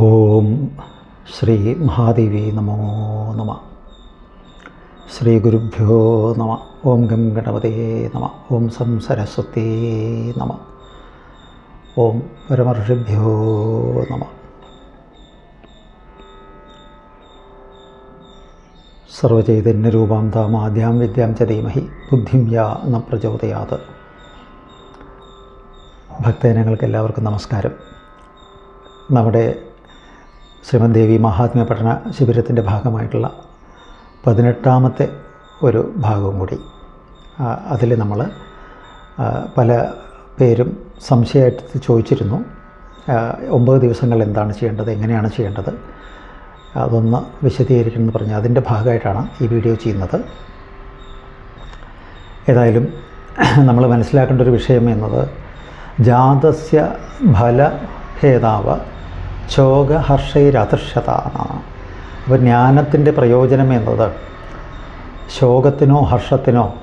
ഓം ശ്രീ മഹാദേവി നമോ നമ. ശ്രീ ഗുരുഭ്യോ നമ. ഓം ഗം ഗണപതേ നമ. ഓം സം സരസ്വതേ നമ. ഓം പരമർഷിഭ്യോ നമ. സർവചൈതന്യരൂപാം താമാദ്യാം വിദ്യാം ച ധീമഹി. ബുദ്ധിം യാ ന പ്രചോദയാത്. ഭക്തജനങ്ങൾക്ക് എല്ലാവർക്കും നമസ്കാരം. നമ്മുടെ ശ്രീമദ് ദേവി മഹാത്മ്യ പഠന ശിബിരത്തിന്റെ ഭാഗമായിട്ടുള്ള പതിനെട്ടാമത്തെ ഒരു ഭാഗവും കൂടി അതിൽ നമ്മൾ പല പേരും സംശയമായിട്ട് ചോദിച്ചിരുന്നു. ഒമ്പത് ദിവസങ്ങൾ എന്താണ് ചെയ്യേണ്ടത് എങ്ങനെയാണ് ചെയ്യേണ്ടത് അതൊന്ന് വിശദീകരിക്കണം എന്ന് പറഞ്ഞ്. അതിന്റെ ഭാഗമായിട്ടാണ് ഈ വീഡിയോ ചെയ്യുന്നത്. ഏതായാലും നമ്മൾ മനസ്സിലാക്കേണ്ട ഒരു വിഷയം എന്നത് ജാതസ്യ ഫല എന്നാണ് അപ്പോൾ ജ്ഞാനത്തിന്റെ പ്രയോജനം എന്നത് ശോകത്തിനോ ഹർഷത്തിനോ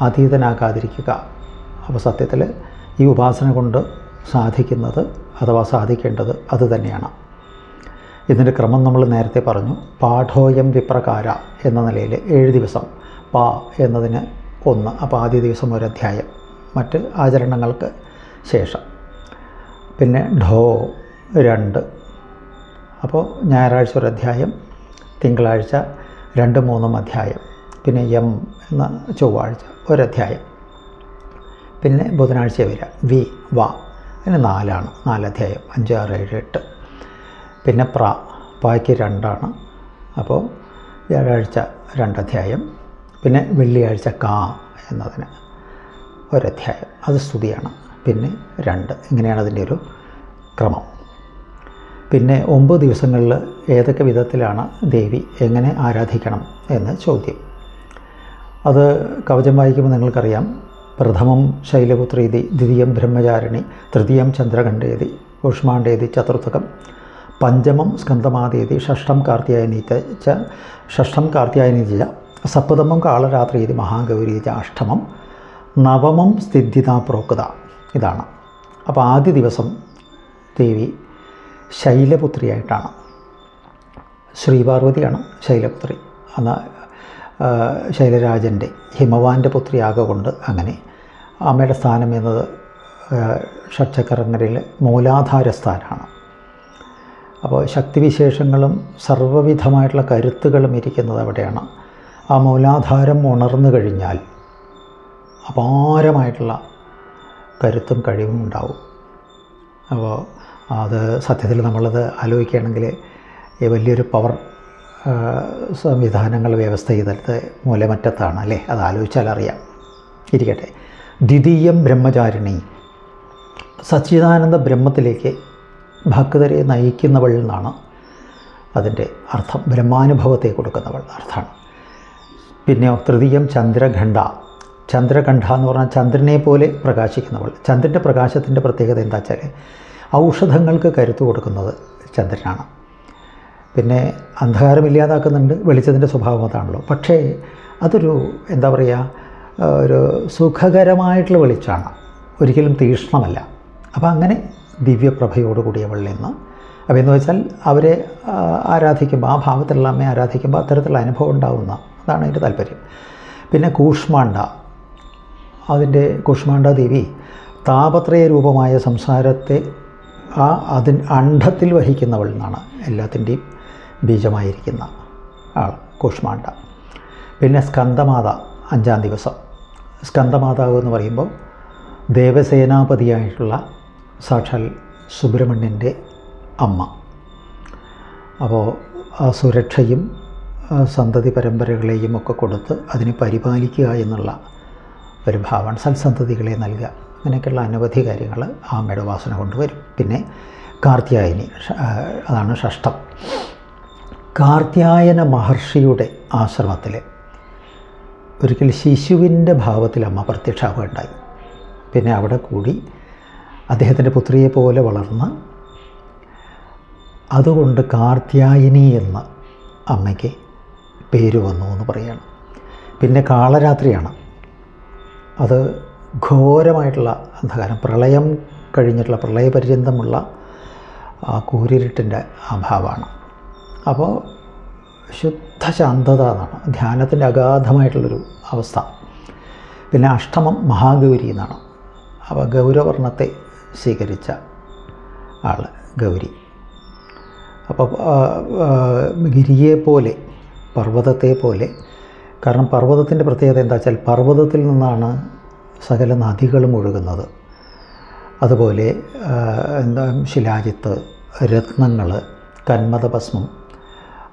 അതീതനാകാതിരിക്കുക. അപ്പോൾ സത്യത്തിൽ ഈ ഉപാസന കൊണ്ട് സാധിക്കുന്നത് അഥവാ സാധിക്കേണ്ടത് അതുതന്നെയാണ് ഇതിന്റെ ക്രമം നമ്മൾ നേരത്തെ പറഞ്ഞു പാഠോയം വിപ്രകാര എന്ന നിലയിൽ ഏഴ് ദിവസം പാ എന്നതിന് ഒന്ന് അപ്പോൾ ആദ്യ ദിവസം ഒരു അധ്യായം മറ്റ് ആചരണങ്ങൾക്ക് ശേഷം. പിന്നെ ഢോ രണ്ട്. അപ്പോൾ ഞായറാഴ്ച ഒരു അധ്യായം തിങ്കളാഴ്ച രണ്ട് മൂന്നും അധ്യായം പിന്നെ എം എന്ന ചൊവ്വാഴ്ച ഒരധ്യായം പിന്നെ ബുധനാഴ്ച വരിക. വി വ അതിന് നാലാണ് നാലധ്യായം അഞ്ച് ആറ് ഏഴ് എട്ട്. പിന്നെ പ്ര പായ്ക്ക് രണ്ടാണ്. അപ്പോൾ വ്യാഴാഴ്ച രണ്ടധ്യായം പിന്നെ വെള്ളിയാഴ്ച കാ എന്നതിന് ഒരധ്യായം അത് സ്തുതിയാണ്. പിന്നെ രണ്ട്. ഇങ്ങനെയാണ് അതിന്റെ ഒരു ക്രമം. പിന്നെ ഒമ്പത് ദിവസങ്ങളിൽ ഏതൊക്കെ വിധത്തിലാണ് ദേവി എങ്ങനെ ആരാധിക്കണം എന്ന് ചോദ്യം. അത് കവചം വായിക്കുമ്പോൾ നിങ്ങൾക്കറിയാം. പ്രഥമം ശൈലപുത്രീതി ദ്വിതീയം ബ്രഹ്മചാരിണി തൃതീയം ചന്ദ്രഖണ്ഡേതി ഊഷ്മാണ്ഡേതി ചതുർത്ഥകം പഞ്ചമം സ്കന്ധമാതേതി ഷഷ്ടം കാർത്തിയായനി ച ഷഷ്ടം കാർത്തിയായനി ച സപ്തമം കാളരാത്രീതി മഹാഗൗരി ച അഷ്ടമം നവമം സ്ഥിതിത പ്രോക്ത ഇതാണ്. അപ്പോൾ ആദ്യ ദിവസം ദേവി ശൈലപുത്രിയായിട്ടാണ്. ശ്രീപാർവതിയാണ് ശൈലപുത്രി. അന്ന് ശൈലരാജന്റെ ഹിമവാന്റെ പുത്രിയാകൊണ്ട് അങ്ങനെ അമ്മയുടെ സ്ഥാനം എന്നത് ഷഡ്ചക്രങ്ങരയിലെ മൂലാധാര സ്ഥാനമാണ് അപ്പോൾ ശക്തിവിശേഷങ്ങളും സർവവിധമായിട്ടുള്ള കരുത്തുകളും ഇരിക്കുന്നത് അവിടെയാണ്. ആ മൂലാധാരം ഉണർന്നു കഴിഞ്ഞാൽ അപാരമായിട്ടുള്ള കരുത്തും കഴിവും ഉണ്ടാവും. അപ്പോൾ അത് സത്യത്തിൽ നമ്മളത് ആലോചിക്കുകയാണെങ്കിൽ വലിയൊരു പവർ സംവിധാനങ്ങൾ വ്യവസ്ഥ ചെയ്തിട്ട് മൂലമറ്റത്താണ് അല്ലേ? അത് ആലോചിച്ചാൽ അറിയാം. ഇരിക്കട്ടെ. ദ്വിതീയം ബ്രഹ്മചാരിണി. സച്ചിദാനന്ദ ബ്രഹ്മത്തിലേക്ക് ഭക്തരെ നയിക്കുന്നവൾ എന്നാണ് അതിന്റെ അർത്ഥം. ബ്രഹ്മാനുഭവത്തെ കൊടുക്കുന്നവൾ അർത്ഥമാണ് പിന്നെ തൃതീയം ചന്ദ്രഖണ്ഡ. ചന്ദ്രഖണ്ഡ എന്ന് പറഞ്ഞാൽ ചന്ദ്രനെ പോലെ പ്രകാശിക്കുന്നവൾ. ചന്ദ്രന്റെ പ്രകാശത്തിന്റെ പ്രത്യേകത എന്താ വെച്ചാൽ ഔഷധങ്ങൾക്ക് കരുത്ത് കൊടുക്കുന്നത് ചന്ദ്രനാണ്. പിന്നെ അന്ധകാരം ഇല്ലാതാക്കുന്നുണ്ട് വെളിച്ചത്തിന്റെ സ്വഭാവം അതാണല്ലോ. പക്ഷേ അതൊരു എന്താ പറയുക ഒരു സുഖകരമായിട്ടുള്ള വെളിച്ചമാണ്. ഒരിക്കലും തീക്ഷ്ണമല്ല അപ്പോൾ അങ്ങനെ ദിവ്യപ്രഭയോടുകൂടിയവൾ എന്ന് അപ്പോൾ എന്ന് വെച്ചാൽ അവരെ ആരാധിക്കുമ്പോൾ ആ ഭാവത്തിലുള്ള അമ്മയെ ആരാധിക്കുമ്പോൾ അത്തരത്തിലുള്ള അനുഭവം ഉണ്ടാവുന്ന അതാണ് അതിന്റെ താല്പര്യം. പിന്നെ കൂഷ്മാണ്ഡ അതിന്റെ കൂഷ്മാണ്ഡ ദേവി താപത്രയ രൂപമായ സംസാരത്തെ ആ അതിൻ അണ്ഡത്തിൽ വഹിക്കുന്നവൾ എന്നാണ് എല്ലാത്തിന്റെയും ബീജമായിരിക്കുന്ന ആൾ കൂഷ്മാണ്ഡ പിന്നെ സ്കന്ദമാത അഞ്ചാം ദിവസം. സ്കന്ദമാതാവ് എന്ന് പറയുമ്പോൾ ദേവസേനാപതിയായിട്ടുള്ള സാക്ഷാൽ സുബ്രഹ്മണ്യന്റെ അമ്മ. അപ്പോൾ ആ സുരക്ഷയും സന്തതി പരമ്പരകളെയും ഒക്കെ കൊടുത്ത് അതിനെ പരിപാലിക്കുക എന്നുള്ള ഒരു ഭാവമാണ് സൽസന്തതികളെ നൽകുക. അങ്ങനെയൊക്കെയുള്ള അനവധി കാര്യങ്ങൾ ആ മേടവാസന കൊണ്ടുവരും. പിന്നെ കാർത്യായനി അതാണ് ഷഷ്ടം കാർത്യായന മഹർഷിയുടെ ആശ്രമത്തിൽ ഒരിക്കൽ ശിശുവിന്റെ ഭാവത്തിൽ അമ്മ പ്രത്യക്ഷമാവുകയുണ്ടായി പിന്നെ അവിടെ കൂടി അദ്ദേഹത്തിന്റെ പുത്രിയെ പോലെ വളർന്ന് അതുകൊണ്ട് കാർത്യായനി എന്ന അമ്മയ്ക്ക് പേര് വന്നു എന്ന് പറയുകയാണ്. പിന്നെ കാളരാത്രിയാണ്. അത് ഘോരമായിട്ടുള്ള അന്ധകാരം പ്രളയം കഴിഞ്ഞിട്ടുള്ള പ്രളയപര്യന്തമുള്ള കൂരിരുട്ടിന്റെ അഭാവമാണ് അപ്പോൾ ശുദ്ധ ശാന്തത എന്നാണ് ധ്യാനത്തിന്റെ അഗാധമായിട്ടുള്ളൊരു അവസ്ഥ. പിന്നെ അഷ്ടമം മഹാഗൗരി എന്നാണ്. അപ്പോൾ ഗൗരവർണത്തെ സ്വീകരിച്ച ആൾ ഗൗരി. അപ്പോൾ ഗിരിയെ പോലെ പർവതത്തെ പോലെ കാരണം പർവതത്തിന്റെ പ്രത്യേകത എന്താ വെച്ചാൽ പർവതത്തിൽ നിന്നാണ് സകല നദികളും ഒഴുകുന്നത്. അതുപോലെ എന്താ ശിലാജിത്ത് രത്നങ്ങൾ കന്മതഭസ്മം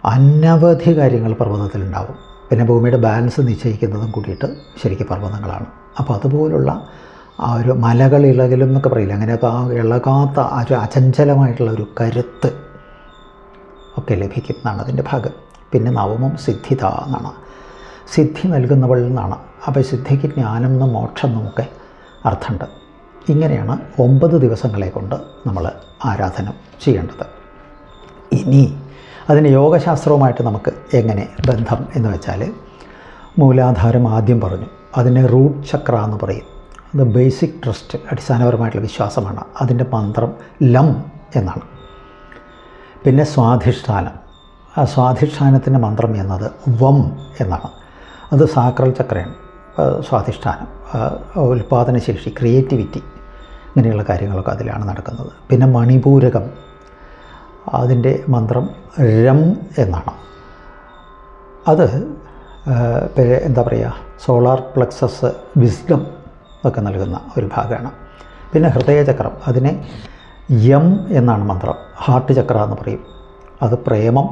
അനവധി കാര്യങ്ങൾ പർവതത്തിലുണ്ടാവും. പിന്നെ ഭൂമിയുടെ ബാലൻസ് നിശ്ചയിക്കുന്നതും കൂടിയിട്ട് ശരിക്കും പർവതങ്ങളാണ്. അപ്പോൾ അതുപോലുള്ള ആ ഒരു മലകൾ ഇളകലും എന്നൊക്കെ പറയില്ല അങ്ങനെ ആ ഇളകാത്ത ആ ഒരു അചഞ്ചലമായിട്ടുള്ള ഒരു കരുത്ത് ഒക്കെ ലഭിക്കും എന്നാണ് അതിന്റെ ഭാഗം. പിന്നെ നവമം സിദ്ധിത എന്നാണ്. സിദ്ധി നൽകുന്നവൾ എന്നാണ്. അപ്പോൾ സിദ്ധിക്ക് ജ്ഞാനം മോക്ഷം എന്നുമൊക്കെ അർത്ഥമുണ്ട് ഇങ്ങനെയാണ് ഒമ്പത് ദിവസങ്ങളെ കൊണ്ട് നമ്മൾ ആരാധന ചെയ്യേണ്ടത്. ഇനി അതിന് യോഗശാസ്ത്രവുമായിട്ട് നമുക്ക് എങ്ങനെ ബന്ധം എന്ന് വെച്ചാൽ മൂലാധാരം ആദ്യം പറഞ്ഞു. അതിനെ റൂട്ട് ചക്ര എന്ന് പറയും. അത് ബേസിക് ട്രസ്റ്റ് അടിസ്ഥാനപരമായിട്ടുള്ള വിശ്വാസമാണ്. അതിന്റെ മന്ത്രം ലം എന്നാണ്. പിന്നെ സ്വാധിഷ്ഠാനം. ആ സ്വാധിഷ്ഠാനത്തിന്റെ മന്ത്രം എന്നത് വം എന്നാണ്. അത് സാക്രൽ ചക്രയാണ്. സ്വാധിഷ്ഠാനം ഉൽപ്പാദനശേഷി ക്രിയേറ്റിവിറ്റി ഇങ്ങനെയുള്ള കാര്യങ്ങളൊക്കെ അതിലാണ് നടക്കുന്നത്. പിന്നെ മണിപൂരകം അതിന്റെ മന്ത്രം രം എന്നാണ്. അത് എന്താ പറയുക സോളാർ പ്ലക്സസ് വിസ്ഡം ഒക്കെ നൽകുന്ന ഒരു ഭാഗമാണ്. പിന്നെ ഹൃദയചക്രം അതിനെ യം എന്നാണ് മന്ത്രം ഹാർട്ട് ചക്ര എന്ന് പറയും. അത് പ്രേമം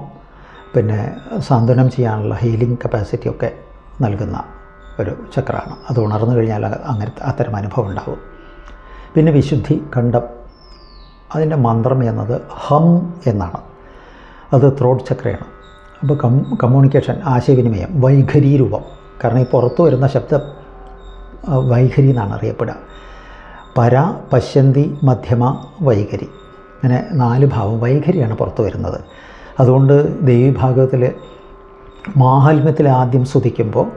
പിന്നെ സാന്ത്വനം ചെയ്യാനുള്ള ഹീലിംഗ് കപ്പാസിറ്റി ഒക്കെ നൽകുന്ന ഒരു ചക്രമാണ്. അത് ഉണർന്നു കഴിഞ്ഞാൽ അങ്ങനത്തെ അത്തരം അനുഭവം ഉണ്ടാകും പിന്നെ വിശുദ്ധി കണ്ഠം അതിന്റെ മന്ത്രം എന്നത് ഹം എന്നാണ്. അത് ത്രോട്ട് ചക്രയാണ്. അപ്പോൾ കം കമ്മ്യൂണിക്കേഷൻ ആശയവിനിമയം വൈഖരി രൂപം കാരണം ഈ പുറത്തു വരുന്ന ശബ്ദം വൈഖരി എന്നാണ് അറിയപ്പെടുക. പര പശ്യന്തി മധ്യമ വൈഖരി. അങ്ങനെ നാല് ഭാവം വൈഖരിയാണ് പുറത്തു വരുന്നത്. അതുകൊണ്ട് ദേവീഭാഗവത്തിൽ മാഹാത്മ്യത്തിൽ ആദ്യം സ്തുതിക്കുമ്പോൾ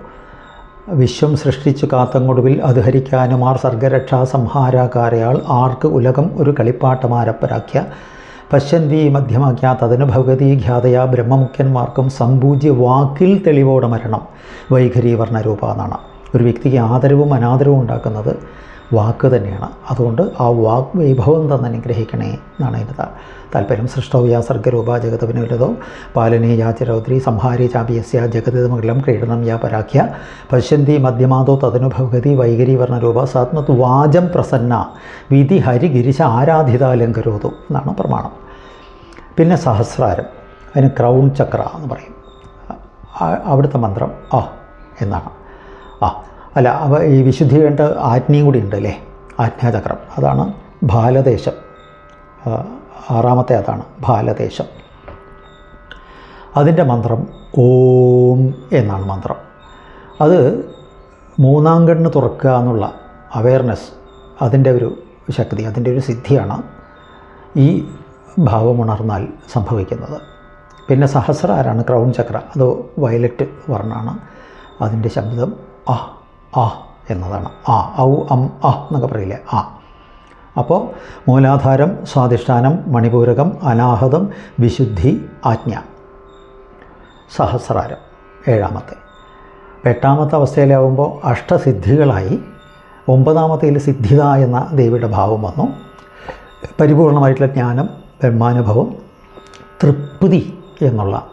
വിശ്വം സൃഷ്ടിച്ചു കാത്തങ്ങൊടുവിൽ അത് ഹരിക്കാനുമാർ സർഗരക്ഷാ സംഹാരാകാരയാൾ ആർക്ക് ഉലകം ഒരു കളിപ്പാട്ടമാരപ്പരാഖ്യ. പശ്യന്തി മധ്യമാക്കിയ തതിന് ഭഗവതി ഖ്യാതയ ബ്രഹ്മമുഖ്യന്മാർക്കും സമ്പൂജ്യ വാക്കിൽ തെളിവോടെ മരണം. വൈഖരി എന്നാണ്. ഒരു വ്യക്തിക്ക് ആദരവും അനാദരവും ഉണ്ടാക്കുന്നത് വാക്ക് തന്നെയാണ്. അതുകൊണ്ട് ആ വാക്ക് വൈഭവം തന്നെ അനുഗ്രഹിക്കണേ എന്നാണ് അതിന്റെ താല്പര്യം സൃഷ്ടവ്യ സർഗരൂപ ജഗത് വിനുലതോ യാ യാചരൗദ്രി സംഹാരി ചാപിയസ്യ ജഗതിമംഗലം ക്രീഡനം യാ പരാഖ്യ പശ്യന്തി മധ്യമാതോ തദനു ഭഗതി വൈകരി വർണരൂപ സാത്മത് വാചം പ്രസന്ന വിധി ഹരി ഗിരിശ ആരാധിതാലങ്കരോതു എന്നാണ് പ്രമാണം. പിന്നെ സഹസ്രാരം അതിന് ക്രൗൺ ചക്ര എന്ന് പറയും. അവിടുത്തെ മന്ത്രം ആ എന്നാണ്. ആ അല്ല അവ ഈ വിശുദ്ധി വേണ്ട ആജ്ഞയും കൂടി ഉണ്ട് അല്ലേ ആജ്ഞാചക്രം. അതാണ് ബാലദേശം. ആറാമത്തെ അതാണ് ബാലദേശം. അതിന്റെ മന്ത്രം ഓം എന്നാണ് മന്ത്രം. അത് മൂന്നാം കണ്ണ് തുറക്കുക എന്നുള്ള അവയർനെസ് അതിന്റെ ഒരു ശക്തി അതിന്റെ ഒരു സിദ്ധിയാണ് ഈ ഭാവമുണർന്നാൽ സംഭവിക്കുന്നത്. പിന്നെ സഹസ്രാരാണ് ക്രൗൺ ചക്ര അത് വയലറ്റ് വർണമാണ് അതിന്റെ ശബ്ദം ആ ആ എന്നതാണ്. ആ ഔ അം അ എന്നൊക്കെ പറയില്ലേ? ആ. അപ്പോൾ മൂലാധാരം സ്വാധിഷ്ഠാനം മണിപൂരകം അനാഹതം വിശുദ്ധി ആജ്ഞ. സഹസ്രാരം ഏഴാമത്തെ. എട്ടാമത്തെ അവസ്ഥയിലാവുമ്പോൾ അഷ്ടസിദ്ധികളായി. ഒമ്പതാമത്തേൽ സിദ്ധിത എന്ന ദേവിയുടെ ഭാവം വന്നു. പരിപൂർണമായിട്ടുള്ള ജ്ഞാനം ബ്രഹ്മാനുഭവം തൃപ്തി എന്നുള്ള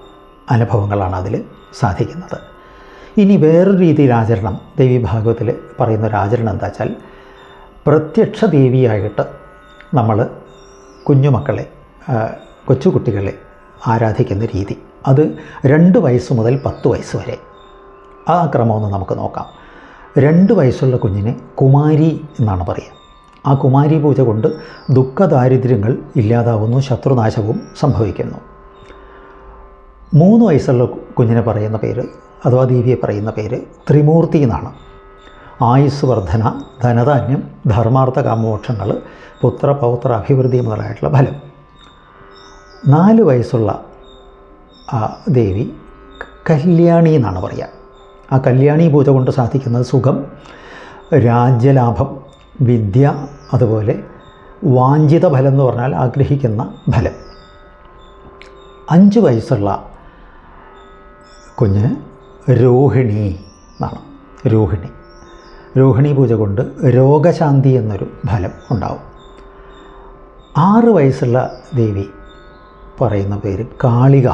അനുഭവങ്ങളാണ് അതിൽ സാധിക്കുന്നത്. ഇനി വേറൊരു രീതിയിൽ ആചരണം. ദേവി ഭാഗവത്തിൽ പറയുന്ന ഒരു ആചരണം എന്താ വെച്ചാൽ പ്രത്യക്ഷ ദേവിയായിട്ട് നമ്മൾ കുഞ്ഞുമക്കളെ കൊച്ചുകുട്ടികളെ ആരാധിക്കുന്ന രീതി. അത് രണ്ട് വയസ്സ് മുതൽ പത്ത് വയസ്സ് വരെ. ആ ക്രമമൊന്ന് നമുക്ക് നോക്കാം. രണ്ട് വയസ്സുള്ള കുഞ്ഞിനെ കുമാരി എന്നാണ് പറയുക. ആ കുമാരി പൂജ കൊണ്ട് ദുഃഖദാരിദ്ര്യങ്ങൾ ഇല്ലാതാവുന്നു ശത്രുനാശവും സംഭവിക്കുന്നു. മൂന്ന് വയസ്സുള്ള കുഞ്ഞിനെ പറയുന്ന പേര് അഥവാ ദേവിയെ പറയുന്ന പേര് ത്രിമൂർത്തി എന്നാണ്. ആയുസ് വർധന ധനധാന്യം ധർമാർത്ഥ കാമോക്ഷങ്ങൾ പുത്ര പൗത്ര അഭിവൃദ്ധി മുതലായിട്ടുള്ള ഫലം. നാല് വയസ്സുള്ള ദേവി കല്യാണി എന്നാണ് പറയുക. ആ കല്യാണി പൂജ കൊണ്ട് സാധിക്കുന്നത് സുഖം രാജ്യലാഭം വിദ്യ അതുപോലെ വാഞ്ചിത ഫലം എന്ന് പറഞ്ഞാൽ ആഗ്രഹിക്കുന്ന ഫലം. അഞ്ച് വയസ്സുള്ള കുഞ്ഞ് രോഹിണി എന്നാണ്. രോഹിണി. രോഹിണി പൂജ കൊണ്ട് രോഗശാന്തി എന്നൊരു ഫലം ഉണ്ടാവും. ആറ് വയസ്സുള്ള ദേവി പറയുന്ന പേര് കാളിക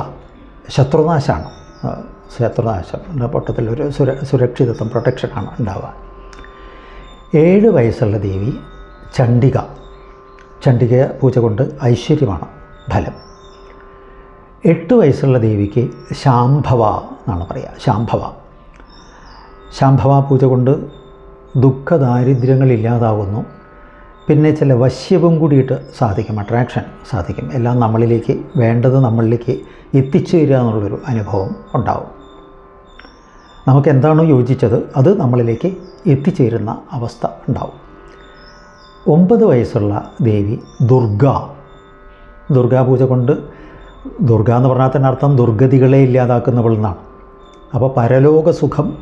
ശത്രുനാശാണ്. ശത്രുനാശം പൊട്ടത്തിൽ ഒരു സുര സുരക്ഷിതത്വം പ്രൊട്ടക്ഷനാണ് ഉണ്ടാവുക. ഏഴ് വയസ്സുള്ള ദേവി ചണ്ഡിക. ചണ്ഡിക പൂജ കൊണ്ട് ഐശ്വര്യമാണ് ഫലം. എട്ട് വയസ്സുള്ള ദേവിക്ക് ശാംഭവ എന്നാണ് പറയുക. ശാംഭവ. ശാംഭവ പൂജ കൊണ്ട് ദുഃഖ ദാരിദ്ര്യങ്ങൾ ഇല്ലാതാകുന്നു പിന്നെ ചില വശ്യവും കൂടിയിട്ട് സാധിക്കും അട്രാക്ഷൻ സാധിക്കും. എല്ലാം നമ്മളിലേക്ക് വേണ്ടത് നമ്മളിലേക്ക് എത്തിച്ചേരുക എന്നുള്ളൊരു അനുഭവം ഉണ്ടാവും. നമുക്ക് എന്താണോ യോജിച്ചത് അത് നമ്മളിലേക്ക് എത്തിച്ചേരുന്ന അവസ്ഥ ഉണ്ടാവും. ഒമ്പത് വയസ്സുള്ള ദേവി ദുർഗ. ദുർഗാപൂജ കൊണ്ട് ദുർഗ എന്ന് പറഞ്ഞാൽ തന്നെ അർത്ഥം ദുർഗതികളെ ഇല്ലാതാക്കുന്നവൾ എന്നാണ്. അപ്പോൾ പരലോക സുഖം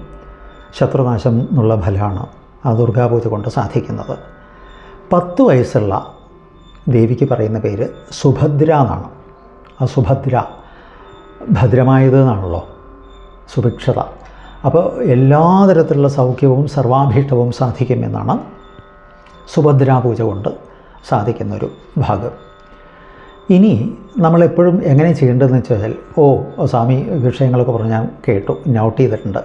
ശത്രുനാശം എന്നുള്ള ഫലമാണ് ആ ദുർഗാപൂജ കൊണ്ട് സാധിക്കുന്നത്. പത്ത് വയസ്സുള്ള ദേവിക്ക് പറയുന്ന പേര് സുഭദ്ര എന്നാണ്. ആ സുഭദ്ര ഭദ്രമായത് എന്നാണല്ലോ? സുഭിക്ഷത. അപ്പോൾ എല്ലാ തരത്തിലുള്ള സൗഖ്യവും സർവാഭീഷ്ടവും സാധിക്കുമെന്നാണ് സുഭദ്രാ പൂജ കൊണ്ട് സാധിക്കുന്നൊരു ഭാഗം. ഇനി നമ്മളെപ്പോഴും എങ്ങനെ ചെയ്യേണ്ടതെന്ന് വെച്ചാൽ ഓ സ്വാമി വിഷയങ്ങളൊക്കെ പറഞ്ഞ് ഞാൻ കേട്ടു നോട്ട് ചെയ്തിട്ടുണ്ട്.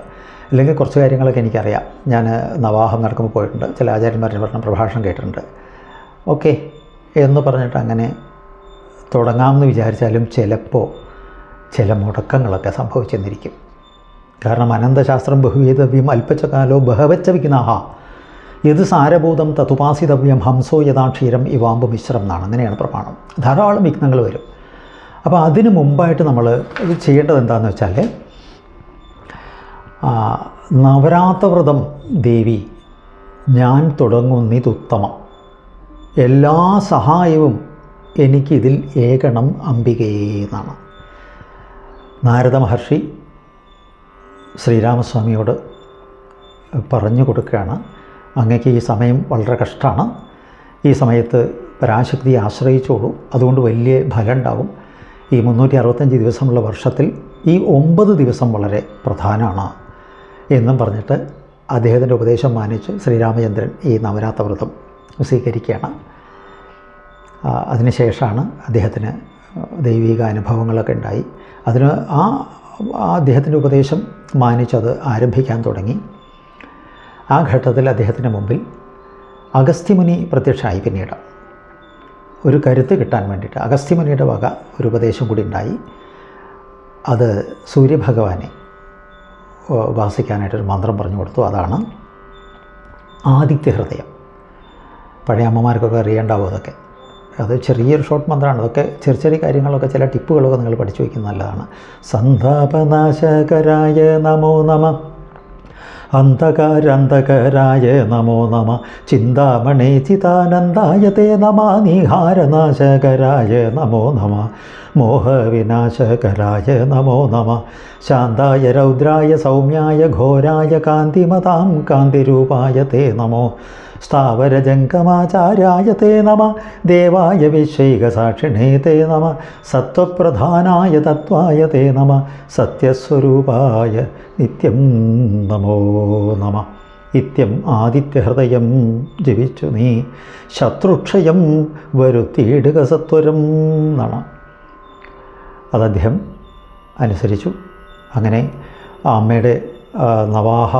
അല്ലെങ്കിൽ കുറച്ച് കാര്യങ്ങളൊക്കെ എനിക്കറിയാം. ഞാൻ നവാഹം നടക്കുമ്പോൾ പോയിട്ടുണ്ട്. ചില ആചാര്യന്മാരുടെ പറഞ്ഞ പ്രഭാഷണം കേട്ടിട്ടുണ്ട്. ഓക്കെ എന്ന് പറഞ്ഞിട്ട് അങ്ങനെ തുടങ്ങാമെന്ന് വിചാരിച്ചാലും ചിലപ്പോൾ ചില മുടക്കങ്ങളൊക്കെ സംഭവിച്ചെന്നിരിക്കും. കാരണം അനന്തശാസ്ത്രം ബഹുവേദവ്യം അല്പച്ച കാലോ ബഹവച്ച വിഘ്നാഹ യത് സാരഭൂതം തതുപാസിതവ്യം ഹംസോ യഥാ ക്ഷീരം ഇവാമ്പ് മിശ്രം എന്നാണ്. അങ്ങനെയാണ് പ്രമാണം. ധാരാളം വിഘ്നങ്ങൾ വരും. അപ്പോൾ അതിന് മുമ്പായിട്ട് നമ്മൾ ഇത് ചെയ്യേണ്ടത് എന്താണെന്ന് വെച്ചാൽ നവരാത്രവ്രതം ദേവി ഞാൻ തുടങ്ങും തുടങ്ങുന്നിതുത്തമം എല്ലാ സഹായവും എനിക്കിതിൽ ഏകണം അംബികയെ എന്നാണ്. നാരദ മഹർഷി ശ്രീരാമസ്വാമിയോട് പറഞ്ഞു കൊടുക്കുകയാണ്. അങ്ങക്ക് ഈ സമയം വളരെ കഷ്ടമാണ്. ഈ സമയത്ത് പരാശക്തിയെ ആശ്രയിച്ചോളൂ. അതുകൊണ്ട് വലിയ ഫലം ഉണ്ടാവും ഈ മുന്നൂറ്റി അറുപത്തഞ്ച് ദിവസമുള്ള വർഷത്തിൽ ഈ ഒമ്പത് ദിവസം വളരെ പ്രധാനമാണ് എന്നും പറഞ്ഞിട്ട് അദ്ദേഹത്തിന്റെ ഉപദേശം മാനിച്ച് ശ്രീരാമചന്ദ്രൻ ഈ നവരാത്ര വ്രതം സ്വീകരിക്കുകയാണ് അതിനുശേഷമാണ് അദ്ദേഹത്തിന് ദൈവിക അനുഭവങ്ങളൊക്കെ ഉണ്ടായി. അതിന് ആ അദ്ദേഹത്തിന്റെ ഉപദേശം മാനിച്ചത് ആരംഭിക്കാൻ തുടങ്ങി. ആ ഘട്ടത്തിൽ അദ്ദേഹത്തിന് മുമ്പിൽ അഗസ്ത്യമുനി പ്രത്യക്ഷമായി പിന്നീട്. ഒരു കരുത്ത് കിട്ടാൻ വേണ്ടിയിട്ട് അഗസ്ത്യമുനിയുടെ വക ഒരു ഉപദേശം കൂടി ഉണ്ടായി. അത് സൂര്യഭഗവാനെ ഉപാസിക്കാനായിട്ടൊരു മന്ത്രം പറഞ്ഞു കൊടുത്തു. അതാണ് ആദിത്യ ഹൃദയം പഴയ അമ്മമാർക്കൊക്കെ അറിയേണ്ടാവും അതൊക്കെ? അത് ചെറിയൊരു ഷോർട്ട് മന്ത്രമാണ്. അതൊക്കെ ചെറിയ ചെറിയ കാര്യങ്ങളൊക്കെ ചില ടിപ്പുകളൊക്കെ നിങ്ങൾ പഠിച്ചു വയ്ക്കുന്നത് നല്ലതാണ്. സന്താപനാശകരായ നമോ നമ. അന്ധകാരന്ധകരായ നമോ നമ. ചിന്താമണി ചിതാനന്ദായ തേ നമ. നിഹാരനാശകരായ നമോ നമ. മോഹവിനാശകരായ നമോ നമ. ശാന്തായ രൗദ്രായ സൗമ്യായ ഘോരായ കാന്തിമതാം കാന്തിരൂപായ തേ നമോ. സ്ഥാവരജംഗമാചാര്യായ തേ നമ ദേവായ വിശ്വൈകസാക്ഷിണേ തേ നമ സത്വപ്രധാനായ തത്വായ തേ നമ സത്യസ്വരൂപായ നിത്യം നമോ നമ. നിത്യം ആദിത്യഹൃദയം ജപിച്ചു നീ ശത്രുക്ഷയം വരുത്തിയിടുക സത്വരം എന്നാണ് അത് അദ്ദേഹം അനുസരിച്ചു. അങ്ങനെ ആ അമ്മയുടെ നവാഹ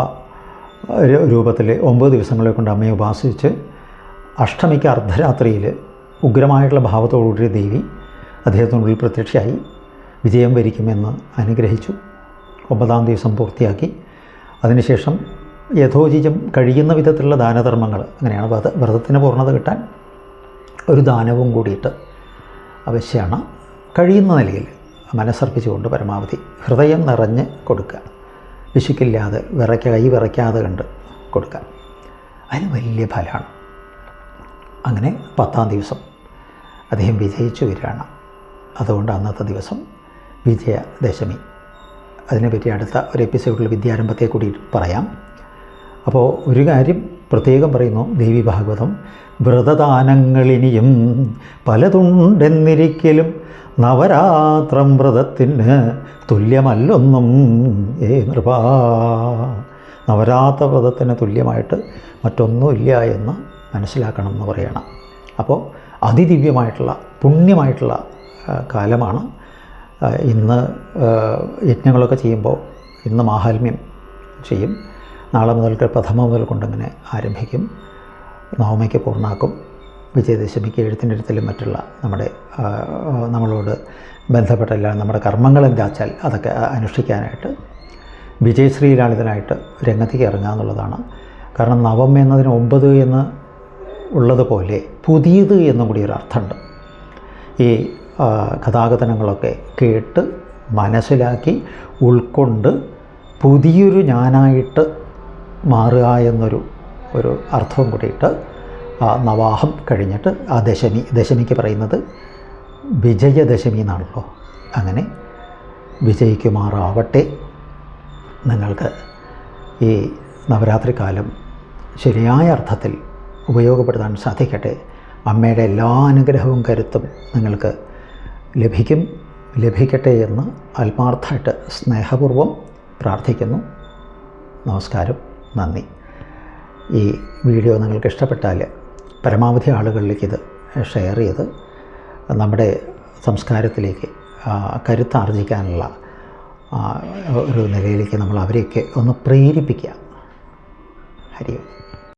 രൂപത്തിൽ ഒമ്പത് ദിവസങ്ങളെ കൊണ്ട് അമ്മയെ ഉപാസിച്ച് അഷ്ടമിക്ക് അർദ്ധരാത്രിയിൽ ഉഗ്രമായിട്ടുള്ള ഭാവത്തോടുകൂടിയ ദേവി അദ്ദേഹത്തിനുള്ളിൽ പ്രത്യക്ഷയായി വിജയം വരിക്കുമെന്ന് അനുഗ്രഹിച്ചു. ഒമ്പതാം ദിവസം പൂർത്തിയാക്കി. അതിനുശേഷം യഥോചിതം കഴിയുന്ന വിധത്തിലുള്ള ദാനധർമ്മങ്ങൾ അങ്ങനെയാണ് വ്രത വ്രതത്തിന് പൂർണത കിട്ടാൻ ഒരു ദാനവും കൂടിയിട്ട് അവശ്യമാണ് കഴിയുന്ന നിലയിൽ മനസ്സർപ്പിച്ചുകൊണ്ട് പരമാവധി ഹൃദയം നിറഞ്ഞ് കൊടുക്കുക. വിശുക്കില്ലാതെ വിറയ്ക്ക കൈ വിറയ്ക്കാതെ കണ്ട് കൊടുക്കാൻ അതിന് വലിയ ഫലമാണ്. അങ്ങനെ പത്താം ദിവസം അദ്ദേഹം വിജയിച്ചു വരികയാണ്. അതുകൊണ്ട് അന്നത്തെ ദിവസം വിജയദശമി. അതിനെപ്പറ്റി അടുത്ത ഒരു എപ്പിസോഡിൽ വിദ്യാരംഭത്തെ കൂടി പറയാം. അപ്പോൾ ഒരു കാര്യം പ്രത്യേകം പറയുന്നു. ദേവി ഭാഗവതം വ്രതദാനങ്ങളിനിയും പലതുണ്ടെന്നിരിക്കലും നവരാത്രം വ്രതത്തിന് തുല്യമല്ലൊന്നും ഏ നൃപാ നവരാത്ര വ്രതത്തിന് തുല്യമായിട്ട് മറ്റൊന്നുമില്ല എന്ന് മനസ്സിലാക്കണം എന്ന് പറയണം. അപ്പോൾ അതിദിവ്യമായിട്ടുള്ള പുണ്യമായിട്ടുള്ള കാലമാണ് ഇന്ന് യജ്ഞങ്ങളൊക്കെ ചെയ്യുമ്പോൾ ഇന്ന് മാഹാത്മ്യം ചെയ്യും. നാളെ മുതൽക്ക് പ്രഥമ മുതൽ കൊണ്ടിങ്ങനെ ആരംഭിക്കും. നവമയ്ക്ക് പൂർണാക്കും. വിജയദശമിക്ക് എഴുത്തിന്റെ എഴുത്തിലും മറ്റുള്ള നമ്മുടെ നമ്മളോട് ബന്ധപ്പെട്ട എല്ലാ നമ്മുടെ കർമ്മങ്ങൾ എന്താച്ചാൽ അതൊക്കെ അനുഷ്ഠിക്കാനായിട്ട് വിജയശ്രീലാളിതനായിട്ട് രംഗത്തേക്ക് ഇറങ്ങുക എന്നുള്ളതാണ്. കാരണം നവം എന്നതിന് ഒമ്പത് എന്ന് ഉള്ളതുപോലെ പുതിയത് എന്നും കൂടി ഒരു അർത്ഥമുണ്ട്. ഈ കഥാകഥനങ്ങളൊക്കെ കേട്ട് മനസ്സിലാക്കി ഉൾക്കൊണ്ട് പുതിയൊരു ഞാനായിട്ട് മാറുക എന്നൊരു ഒരു അർത്ഥവും കൂടിയിട്ട് നവാഹം കഴിഞ്ഞിട്ട് ആ ദശമി ദശമിക്ക് പറയുന്നത് വിജയദശമി എന്നാണല്ലോ. അങ്ങനെ വിജയിക്കുമാറാവട്ടെ. നിങ്ങൾക്ക് ഈ നവരാത്രി കാലം ശരിയായ അർത്ഥത്തിൽ ഉപയോഗപ്പെടുത്താൻ സാധിക്കട്ടെ. അമ്മയുടെ എല്ലാ അനുഗ്രഹവും കരുത്തും നിങ്ങൾക്ക് ലഭിക്കും ലഭിക്കട്ടെ എന്ന് ആത്മാർത്ഥമായിട്ട് സ്നേഹപൂർവം പ്രാർത്ഥിക്കുന്നു. നമസ്കാരം നന്ദി. ഈ വീഡിയോ നിങ്ങൾക്ക് ഇഷ്ടപ്പെട്ടാൽ പരമാവധി ആളുകളിലേക്ക് ഇത് ഷെയർ ചെയ്ത് നമ്മുടെ സംസ്കാരത്തിലേക്ക് കരുത്താർജിക്കാനുള്ള ഒരു നിലയിലേക്ക് നമ്മൾ അവരെയൊക്കെ ഒന്ന് പ്രേരിപ്പിക്കുക. ഹരി ഓം